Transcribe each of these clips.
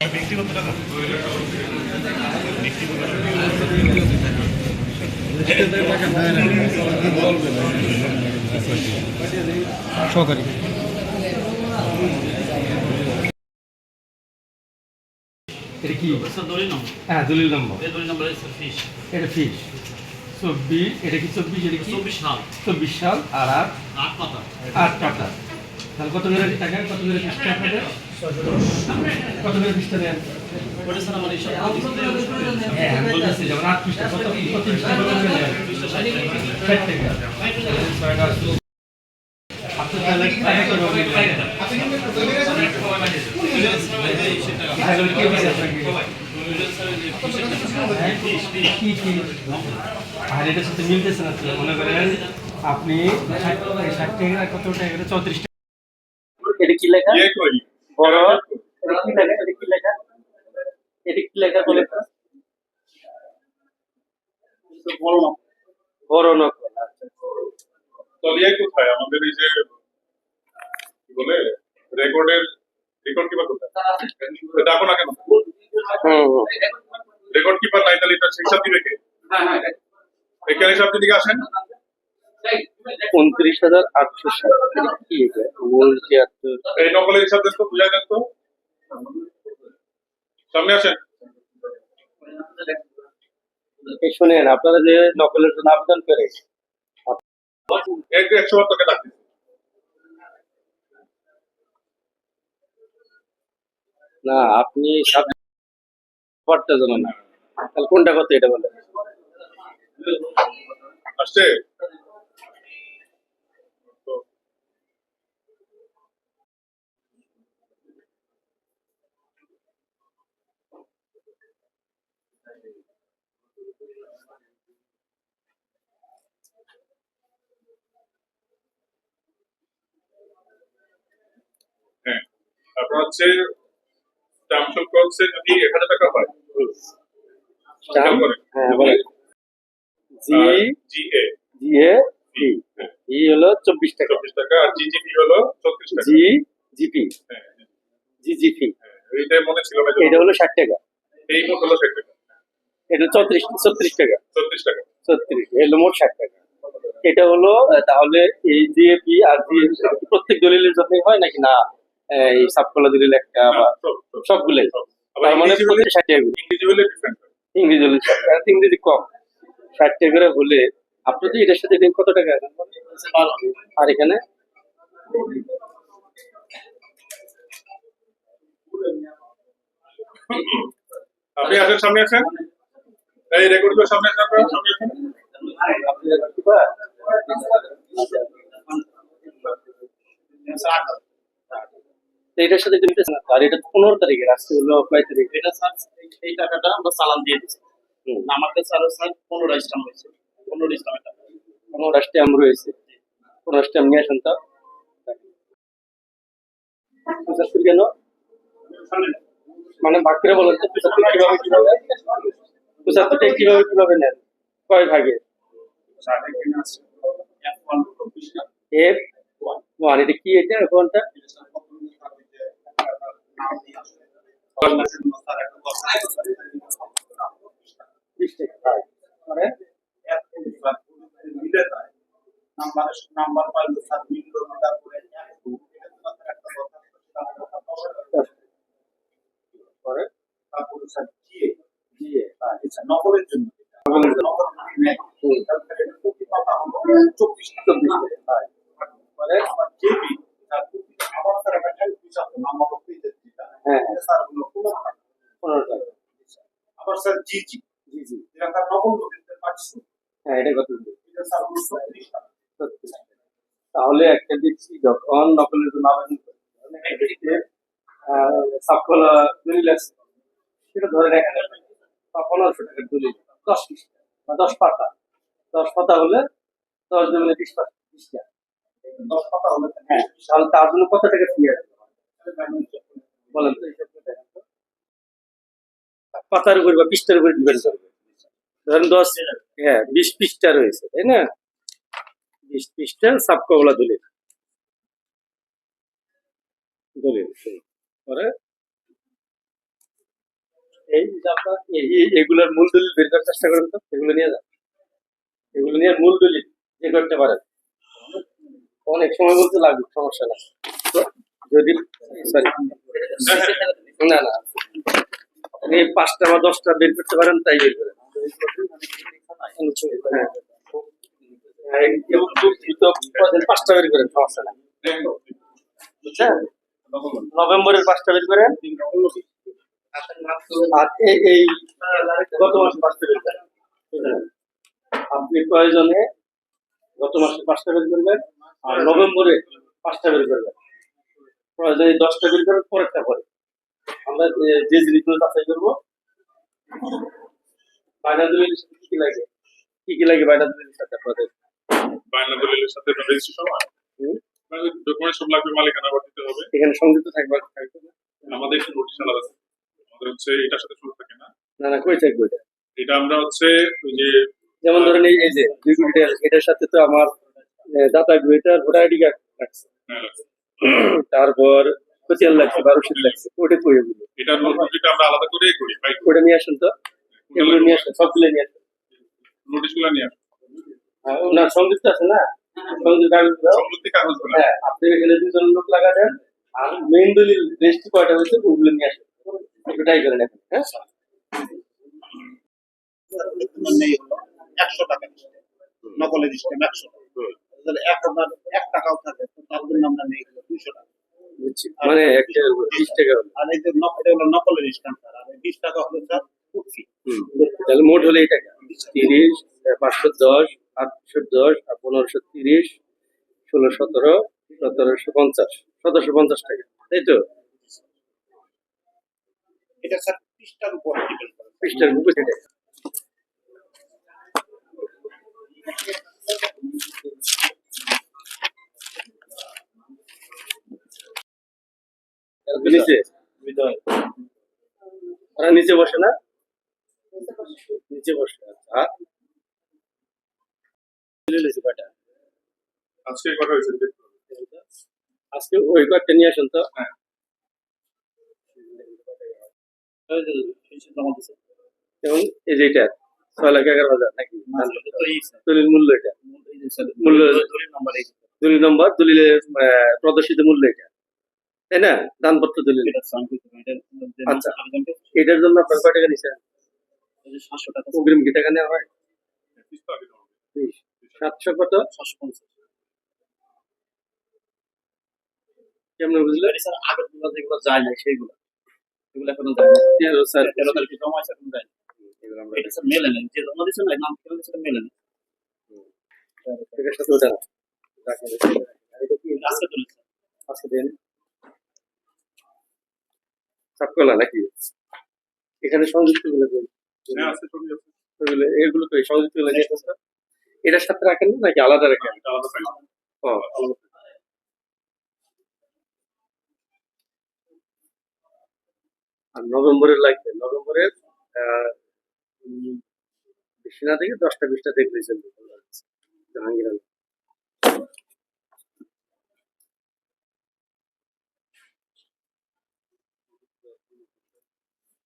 ব্যক্তিগত টাকা? সহকারী। হ্যাঁ দলিল নম্বর। এটা ফিস। চব্বিশ এটা কি চব্বিশ এটা কি? চব্বিশ সাল। চব্বিশ সাল আর আট? আট পাতা। আট টাকা তাহলে কত করে টাকা? কত করে আপনাদের কত করে দেন আর এটার সাথে মিলতেছে না মনে করেন আপনি ষাট টাকা কত টাকা? চৌত্রিশ টাকা। এটা কি লেখা? ইয়ে বড়। কি লেখা? এটা কি লেখা? এটা কি লেখা বলে? তো? বড় নকল। আচ্ছা। কোথায়? আমাদের এই যে কি বলে রেকর্ডের রেকর্ড কিপার কোথায়? ডাকো না কেন রেকর্ড কিপার নাই তাহলে এটা হিসাব দিবে কে? এখানে হিসাব দিকে আসেন। উনত্রিশ হাজার আটশো এটা কি এই নকলের হিসাব বুঝাই সামনে আসেন শুনেন আপনারা যে নকলের জন্য আবেদন করে একশো না আপনি জানেন না তাহলে কোনটা কত এটা বলেন? আসছে? তারপর হচ্ছে যদি এক হাজার টাকা হয়? হ্যাঁ জি জি এ। জি এ ই হলো চব্বিশ টাকা। চব্বিশ টাকা আর জিজিপি হলো চৌত্রিশ টাকা। জি জিপি হ্যাঁ, হ্যাঁ, মনে ছিল এটা হলো ষাট টাকা। এই মোট হলো ষাট টাকা। এটা চৌত্রিশ ছত্রিশ টাকা। চৌত্রিশ টাকা। ছত্রিশ এলো মোট ষাট টাকা। এটা হলো তাহলে এই জিএপি আর জিএপি প্রত্যেক দলিলের জন্যই হয় নাকি? না। এই সাবকলা দলিল একটা বা সব। সবগুলোই। তার মানে ইংরেজি হলে- প্রত্যেক ষাট করে। ইংরেজি হলে ইংরেজি কম। ষাট টাকা করে হলে আপনি তো এটার সাথে কত টাকা? আর এখানে? আপনি আসেন সামনে আসেন। এই রেকর্ড করে সামনে আপনারা, সামনে আসেন। তো এটার সাথে না আর এটা পনেরো তারিখের আজকে হলো কয় তারিখ এটা স্যার এই টাকাটা আমরা চালান দিয়ে দিচ্ছি আমার কাছে আরও স্যার পনেরো স্টাম্প হয়েছে পনেরো স্টাম্প এটা পনেরো স্ট্যাম্প রয়েছে। পনেরো স্ট্যাম্প নিয়ে আসেন তো। পঁচাত্তর কেন? মানে ভাগ করে বলেন তো পঁচাত্তর কীভাবে কীভাবে? পঁচাত্তরটা কীভাবে কীভাবে নেন? কয় ভাগে? এফ ওয়ান এটা কি এটা কোনটা টাকা নাম্বার নাম্বার পাইলে সাত মিনিট তারপরে পরে তারপরে স্যার দিয়ে আচ্ছা নগরের জন্য নগরের জন্য। নগর মানে চব্বিশ চব্বিশ টাকা হয়। মানে আমার জেপি তার প্রতি আমার স্যার একটা হেল্প আছে নাম্বার অফ পেজের যেটা হ্যাঁ। এটা স্যার হলো পনেরো টাকা পনেরো টাকা জি জি। যেটা তার নকল করতে পারছি হ্যাঁ এটা কত সত্যি। তাহলে একটা দেখছি যখন নকলের জন্য আবেদন দলিল আছে সেটা ধরে রাখা যাবে। বা পনেরোশো টাকার দলিল দশ পৃষ্ঠা বা দশ পাতা। দশ পাতা হলে দশ জমিনে বিশ পাতা দশ পাতা হলে হ্যাঁ তাহলে তার জন্য কত টাকা ফি আসবে বলেন তো তো। পাতার উপর বা পৃষ্ঠার উপর ডিপেন্ড করবে। ধরেন দশ হ্যাঁ বিশ পৃষ্ঠা রয়েছে, তাই না? বিশ পৃষ্ঠা সাবকবলা দলিল। দলিল পরে? এই যে এগুলোর মূল দলিল বের করার চেষ্টা করেন তো, এগুলো নিয়ে যান। এগুলো নিয়ে মূল দলিল বের করতে পারেন। অনেক সময় বলতে লাগবে, সমস্যা না যদি সরি না না। আপনি পাঁচটা বা দশটা বের করতে পারেন, তাই বের করেন। হ্যাঁ। পাঁচটা বের করেন নভেম্বরের পাঁচটা বের করেন। এই গত মাসে পাঁচটা আপনি প্রয়োজনে গত মাসে পাঁচটা বের করবেন, আর নভেম্বরে পাঁচটা বের করবেন। প্রয়োজনে দশটা বের করবেন পরেরটা পরে আমরা যে- জিনিসগুলো যাচাই করব বায়না দলিলের সাথে কি কি লাগে? কি কি লাগে বায়না দলিলের সাথে আপনাদের? বায়না দলিলের সাথে রেজিস্ট্রেশন? ডকুমেন্ট সব লাগবে মালিকানা দিতে হবে। এখানে সংযুক্ত থাকবে? আমাদের নোটিশ আলাদা থাকে। আমাদের হচ্ছে এটার সাথে শুরু থাকে না। না না কই থাকবে এটা? এটা আমরা হচ্ছে ওই যে যেমন ধরেন এই এই যে দুই কোটি এটার সাথে তো আমার দাতা ভোটার আইডি কার্ড লাগছে হ্যাঁ, তারপর কোচিয়াল লাগছে বারো লাগছে ওটা কই এগুলো এটা নোটিশটা আমরা আলাদা করে করি ওটা নিয়ে আসেন তো। এগুলো নিয়ে আসেন সবগুলো নিয়ে আসেন। নোটিশগুলো নিয়ে আসুন। আর ওনার সংযুক্ত আছে না? সংযুক্ত কাগজগুলো? হ্যাঁ আপনি এখানে দুজন লোক লাগাবেন আর মেইন দলিল রেজিস্ট্রি কয়টা হয়েছে ওগুলো নিয়ে আসেন। একটু করেন এখন হ্যাঁ? মানে একশো টাকা নকলের সিস্টেম একশো টাকা। এক হাজার এক টাকাও থাকে তার জন্য আমরা নেই দুইশো টাকা। মানে একটা বিশ টাকা আর এই যে নকল নকলের সিস্টেম স্যার আর বিশ টাকা হলো স্যার তাহলে মোট হলো এই টাকা। তিরিশ পাঁচশো দশ আটশো দশ আর পনেরোশো তিরিশ ষোলো সতেরো সতেরোশো পঞ্চাশ। সতেরোশো পঞ্চাশ টাকা তাই তো? এটা স্যার পৃষ্ঠার উপর পৃষ্ঠার বুকে নিচে। ওরা নিচে বসে না? নিচে বসে আচ্ছা। আর? আজকে কথা হয়েছে? দেখতে হবে। আজকে ওই কয়েকটা নিয়ে আসেন তো। হ্যাঁ। এবং এই যে এটা ছয় লাখ এগারো হাজার নাকি? তো এই স্যার দলিল মূল্য এটা। এই যে স্যার মূল্য দলিল নম্বর দলিলের প্রদর্শিত মূল্য এটা। তাই না? দানপত্র দলিল আচ্ছা। এটার জন্য আপনার কয় টাকা নিছেন সাতশো টাকা। অগ্রিম কি টাকা নেওয়া হয়। সাতশো কত? সাতশো পঞ্চাশ। কেমন বুঝলে স্যার আগেরগুলো যেগুলো যায় না সেইগুলো। এগুলো এখনও যায় না স্যার তেরো তারিখে জমা আছে এখন যায়। এটা স্যার মেলে নেন যে জমা দিচ্ছেন না নাম কেন সেটা মেলে নেন আজকে দেন। সাবকলা নাকি? এখানে সংযুক্তগুলো? হ্যাঁ এগুলো কই সংযুক্তগুলো তো? এটার সাথে রাখেন নাকি আলাদা রাখেন? ও। আর নভেম্বরের লাগবে নভেম্বরের বেশি না থেকে দশটা বিশটা দেখলেই চলবে। জাহাঙ্গীর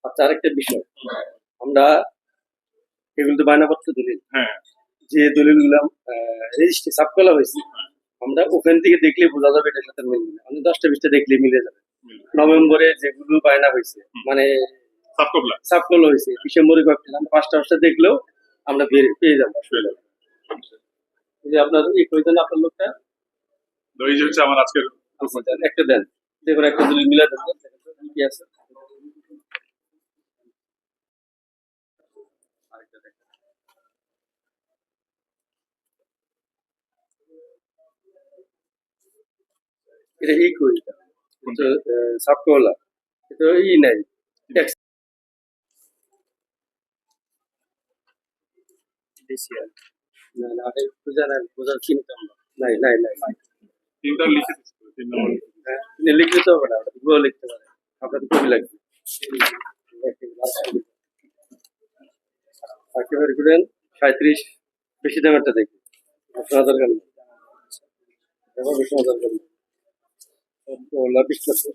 আচ্ছা আরেকটা বিষয়। আমরা এগুলো তো বায়নাপত্র দলিল। হ্যাঁ। যে দলিলগুলো রেজিস্ট্রি সাব করা হয়েছে আমরা ওখান থেকে দেখলে বোঝা যাবে এটার সাথে মিলবে না আমি দশটা বিশটা দেখলে মিলে যাবে। নভেম্বরে যেগুলো বায়না হয়েছে মানে সাব করা হয়েছে ডিসেম্বরে কয়েকটা আমরা পাঁচটা পাঁচটা দেখলেও আমরা বের- পেয়ে যাব। এই যে আপনার এই কইতেন আপনার লোকটা? হচ্ছে আমার আজকের আচ্ছা, একটা দেন। কোনো একটা দলিল মিলে দেন কি আছে। এটা এই কই সাবকলা এটা ই নাই। না না এটা বুঝা নাই নাই। নাই তিনটা লিখে দিচ্ছি হ্যাঁ, তো হবে না ওটা গুলো লিখতে পারে আপনার কপি লাগবে। একেবারে করেন সাঁত্রিশ বেশি দামেরটা দেখি। আপনার দরকার নেই। বেশি দরকার নেই। la discussione.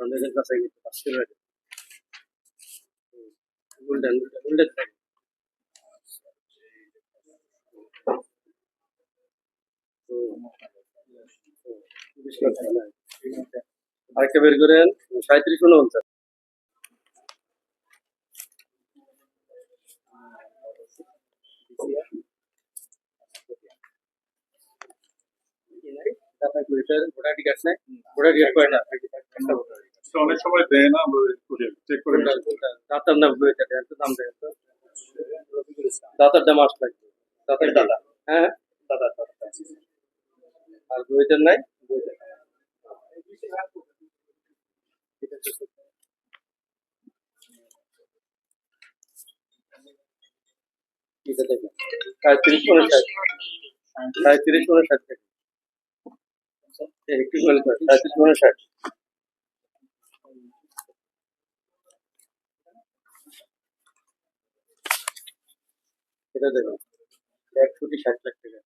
সন্দেহের আরেকটা বের করেন সাঁত্রিশ উনপঞ্চাশ ভোটার একটা অনেক সময় দেয় না চেক করে দাতার নাম দাম দেন তো দাতার দাম আট লাগবে দাতার দাদা। হ্যাঁ দাদা আর বইটার নাই? বইটার এটা দেখেন। সাঁত্রিশ সাঁত্রিশ থেকে একটু করে সাঁত্রিশ উনষাট এটা দেখুন এক কোটি ষাট লাখ টাকা।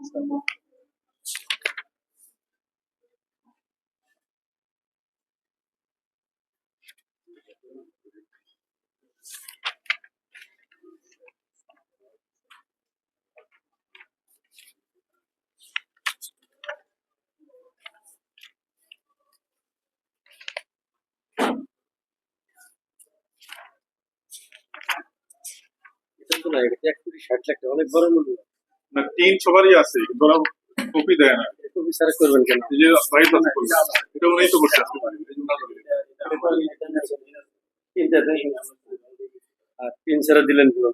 এটা তো না এটা এক কোটি ষাট লাখ টাকা অনেক বড় মূল্য। না তিন সবারই আছে কিন্তু ওরা কপি দেয় না। করবেন কেন? এই যে বাইরে আছে করবে এটা উনি তো করতে আসতে পারে এই জন্য আমি বলি। তিনটা দেন। আর তিন ছাড়া দিলেনগুলো।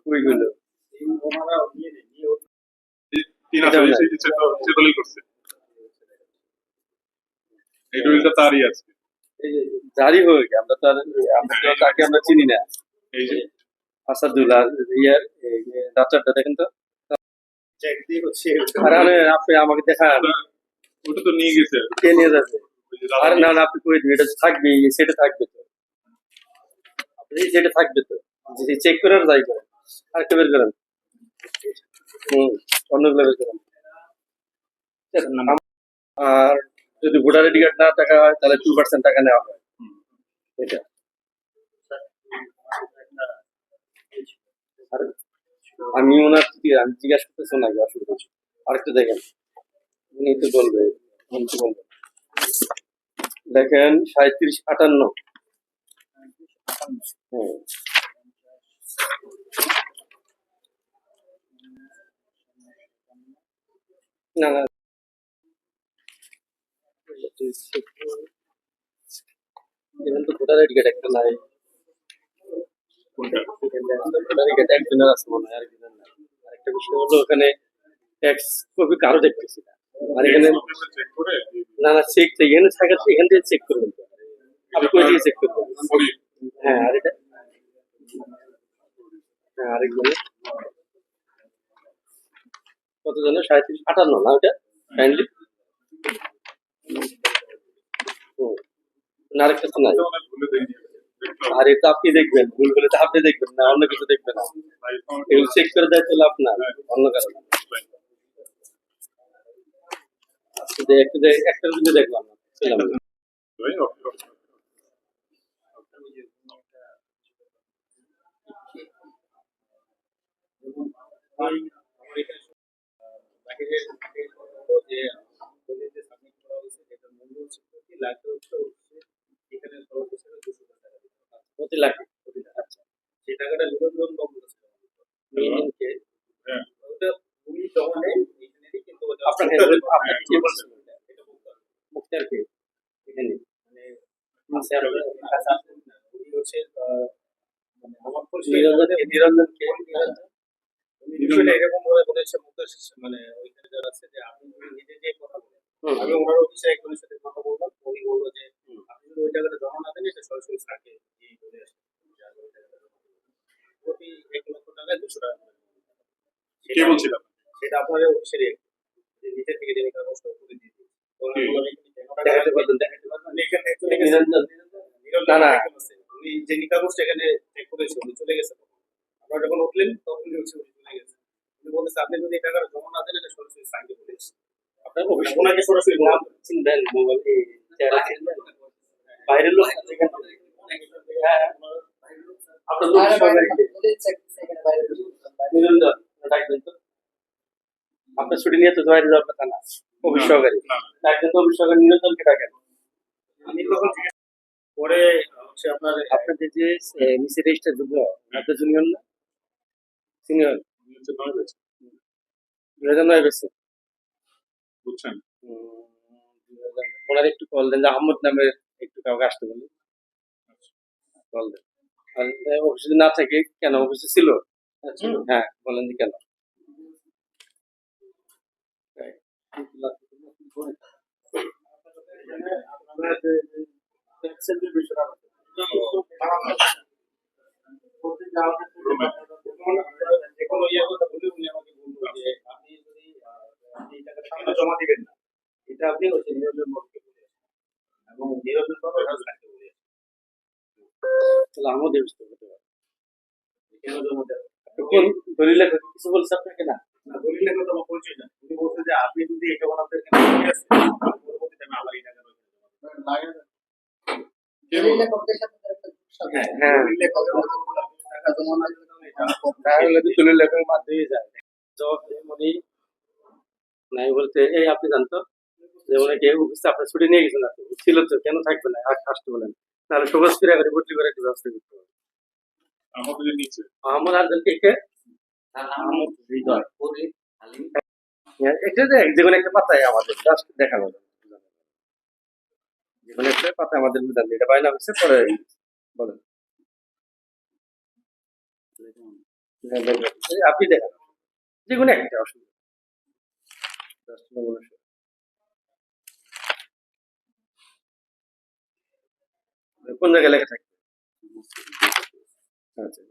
তিন আছে করছে। এই তারই আছে জারি হয়ে আমরা তো আমরা তাকে আমরা চিনি না। এই যে আসাদুল্লাহ ইয়ার ডাক্তারটা দেখেন তো? চেক দিয়ে হচ্ছে আর আপনি আমাকে দেখান। ওটা তো নিয়ে গেছে। কে নিয়ে যাচ্ছে? আরে না না আপনি কই দিবেন? এটা থাকবে সেটা থাকবে তো। আপনি সেটা থাকবে তো। চেক করে আর যাই করেন আরেকটা বের করেন। হুম অন্যগুলো বের করেন। আর যদি ভোটার আইডি কার্ড না টাকা হয় তাহলে টু পার্সেন্ট টাকা নেওয়া হয়। এটা। আর আমি ওনার আমি জিজ্ঞাসা করতেছি ওনাকে অসুবিধা নেই। আরেকটু দেখেন। উনি তো বলবে, উনি তো বলবে। দেখেন সাঁত্রিশ আটান্ন। হুম। না না। তো ভোটার আইডি কার্ড একটা নাই কোনটা ভোটার আইডি কার্ড আরেকজনের আরেকটা বিষয় হলো ওখানে ট্যাক্স কপি কারও আর এখানে না না চেক এখানে চেক করবেন। চেক করবেন হ্যাঁ আর এটা? হ্যাঁ আরেকজনে কত জনে সাঁত্রিশ আটান্ন, না ওটা? কাইন্ডলি না আরেকটা তো নাই। অনেক ভুলে দেয়নি দেখতে হবে। আর এটা আপনি দেখবেন ভুল করে তো আপনি দেখবেন না অন্য কিছু দেখবেন না ভাই, আমার এগুলো চেক করে দেয় তো লাভ না অন্য কারণে শুধু একটু দেখ- একটা যদি দেখলাম না পেলাম না। ভাই, ওকে, ওকে। প্রতি লাখ আচ্ছা সেই টাকাটা মিনিমামকে হ্যাঁ। ওটা উনি কিন্তু কি বলছেন এটা এখানে মানে আছে আর কাছে আসেন না। উনি হচ্ছে মানে আমার পরিচয় নিরঞ্জন নিরঞ্জন কে? নিরঞ্জন। উনি বিষয়টা এরকম ভাবে বলেছে মুকেশ মানে ওইখানে যারা আছে যে আপনি নিজে যে কথা বলেন আমি ওনার অফিসে একজনের সাথে কথা বললাম উনি বলল যে আপনি যদি ওই টাকাটা জমা না দেন এটা সরাসরি স্যারকে দিয়ে চলে আসে যে আমি ওই টাকাটা জমা দেবো। প্রতি এক লক্ষ টাকায় দুশো টাকা করে। কে সেটা- বলছিলাম সেটা আপনার। যে নিজে থেকে করে দিয়ে এখানে দেখাতে পারবেন। দেখাতে পারবেন। না, না। উনি যে কাগজটা এখানে চেক করেছে উনি চলে গেছে আমরা যখন উঠলেন তখনই হচ্ছে উনি চলে গেছে। উনি বলতেছে আপনি যদি এই জমা না দেন এটা সরাসরি সাইনকে বলে আপনার ওনাকে সরাসরি চিনবেন মোবাইল এই চেহারা চিনবেন বাইরের লোক হ্যাঁ আপনার তো আপনার ছুটি নিয়ে তো বাইরে যাওয়ার কথা না। অফিস সহকারী না। ডাকবেন তো অফিস সহকারী নিরঞ্জনকে ডাকেন পরে হচ্ছে আপনার আপনাদের যে মিসি রেজিস্টার যুগ্ম আপনার জুনিয়র না? সিনিয়র উনি হচ্ছে নয় বেছে বুঝছেন? ওনার একটু কল দেন যে আহমদ নামের একটু কাউকে আসতে বলি। কল দেন। অফিসে না থাকে কেন? অফিসে ছিল। হ্যাঁ বলেন যে কেন আপনার যে ট্যাক্সের বিষয়টা যে কোনো ইয়ে কথা বলে উনি আমাকে বলল যে আপনি যদি আহ, আপনি এই টাকাটা কেন জমা দিবেন না এটা আপনি হচ্ছে নিরঞ্জন বাবুকে বলে আসবেন। এবং নিরঞ্জন বাবু এটা সাইনকে বলে আসবেন। তাহলে আমাদের বুঝতে হতে পারে কেন জমা দেবেন আপনি কোন দলিলে কিছু বলছে আপনাকে না না দলিলের কথা আমার পরিচয় না উনি বলছে যে আপনি যদি এটা ওনাদের কাছে নিয়ে আসেন তাহলে পরবর্তীতে আমি আমার এই টাকা রয়েছে কে বলল? হ্যাঁ হ্যাঁ। দলিলে কথা বলতে বলে নাই বলতে এই আপনি যে অফিসে আপনার ছুটি নিয়ে গেছেন ছিল তো কেন থাকবে না আর আসতে বলেন তাহলে ফিরে করে বদলি করে একটা ব্যবস্থা করতে হবে আমার কে কে হ্যাঁ, এটা দেখ যে কোনো একটা পাতায় আমাদের দেখানো কোনো একটা পাতায় আমাদের পরে বলেন। আপনি দেখান। যে কোনো একটা অসুবিধা। কোন জায়গায় লেখা থাকবে? আচ্ছা।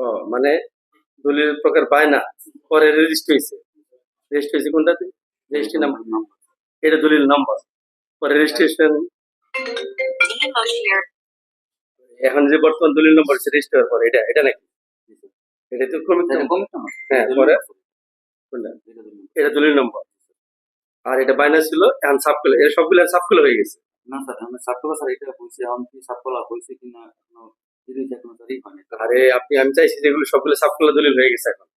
ও মানে দলিল প্রকার পায় না। পরে রেজিস্ট্রি হয়েছে। রেজিস্ট্রি হয়েছে কোনটাতে? রেজিস্ট্রি নাম্বার এটা দলিল নাম্বার পরে রেজিস্ট্রেশন এখন যে বর্তমান দলিল নম্বর হচ্ছে রেজিস্ট্রি পরে এটা এটা নাকি? এটা তো ক্রমিক। হ্যাঁ পরে। এটা দলিল নম্বর। আর এটা বাইনাস ছিল এখন সাবকুলা এটা সবগুলো সাবকুলা হয়ে গেছে। না স্যার আমি স্যার এটা বলছি এখন কি সাতকলা হয়েছে কিনা আরে আপনি আমি চাইছি যেগুলো সবগুলো সাবকুলা দলিল হয়ে গেছে এখন।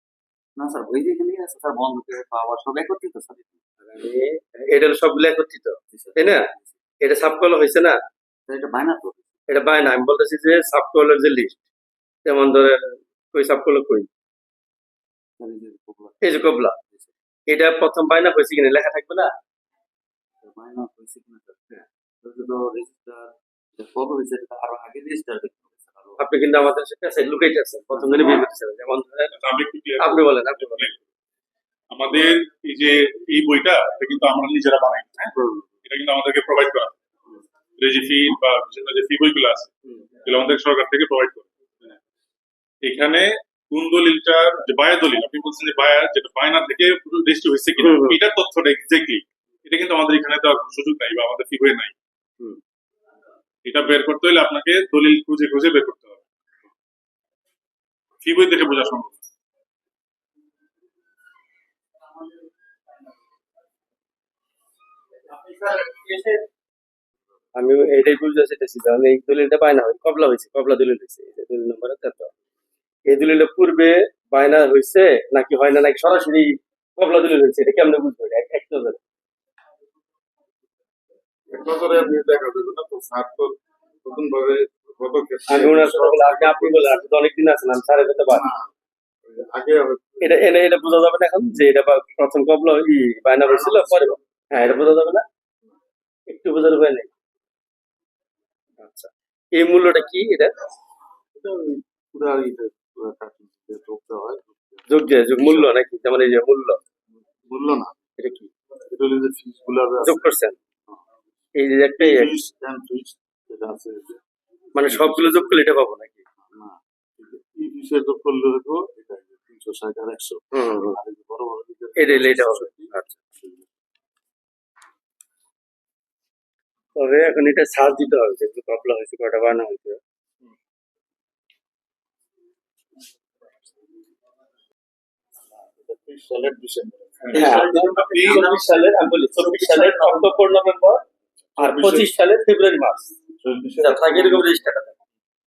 না স্যার ওই যে এখানে আছে স্যার বন্ধ করে পাওয়া সব একত্রিত স্যার। এটা সবগুলো একত্রিত তাই না? এটা সাবকলা হয়েছে না? এটা বায়না তো। এটা বায়না আমি বলতেছি যে সাবকলার যে লিস্ট যেমন ধরে কই সাবকলা কই? এই যে popular, এই যে কবলা। এটা প্রথম বায়না হয়েছে কিনা লেখা থাকবে না? স্যার বায়না হয়েছে কিনা স্যার এটা তো রেজিস্টার কবে হয়েছে আরও আগে রেজিস্টার দেখতে হবে স্যার আরও। আপনি কিন্তু আমাদের লুকাইতে আছেন প্রথম দিনে বিয়ে করতেছেন যেমন আপনি বলেন আপনি বলেন। আমাদের এই যে এই বইটা এটা কিন্তু আমরা নিজেরা বানাই হ্যাঁ? এটা কিন্তু আমাদেরকে প্রোভাইড করা। রেজি ফি বা বিভিন্ন যে ফি বইগুলো আছে এগুলো আমাদের সরকার থেকে প্রোভাইড করে। এখানে কোন দলিলটার যে বায়া দলিল আপনি বলছেন যে বায়া যেটা বায়না থেকে পুরো রেজিস্ট্রি হয়েছে কিনা। এটার তথ্যটা এক্স্যাক্টলি এটা কিন্তু আমাদের এখানে দেওয়ার সুযোগ নাই বা আমাদের ফি বইয়ে নাই এটা বের করতে হলে আপনাকে দলিল খুঁজে খুঁজে বের করতে হবে। ফি বই দেখে বোঝা সম্ভব। না। আমি এটাই বুঝতে চাইতেছি কারণ এই দলিলটা বায়না হয় কবলা হয়েছে কবলা দলিল হয়েছে দলিল নম্বর তেত এই দলিলের পূর্বে বায়না হয়েছে নাকি হয় না নাকি সরাসরি কবলা দলিল হয়েছে এটা কেমনে বুঝব? এক- এক নজরে। আমি ওনার বলে আপনি আপনি আপনি তো অনেকদিন আছেন আমি স্যারের কথা পারি আগে এটা এটা এটা বোঝা যাবে না এখন যে এটা প্রথম কবলা ই বায়না পরে হ্যাঁ এটা বোঝা যাবে না। একটু বোঝার উপায় নেই। আচ্ছা। এই মূল্যটা কি এটা? হয় যোগ দিয়ে যোগ মূল্য নাকি? যেমন এই যে মূল্য। বলল না। এটা কি? এটা হলো যে ফিসগুলা যোগ করছেন। এই যে একটা মানে সবগুলো যোগ করলে এটা পাবো নাকি? যোগ করলে এটা তিনশো ষাট আর একশো। এটা এটা হবে। আচ্ছা তবে এখন এটা সাজ দিতে হবে যেগুলো কপলা হয়েছে কটা বানা হয়েছে। সালের ডিসেম্বর হ্যাঁ। চব্বিশ সালের আমি বলি চব্বিশ সালের অক্টোবর নভেম্বর আর পঁচিশ সালের ফেব্রুয়ারি মাস থাকে এরকম রেজিস্টার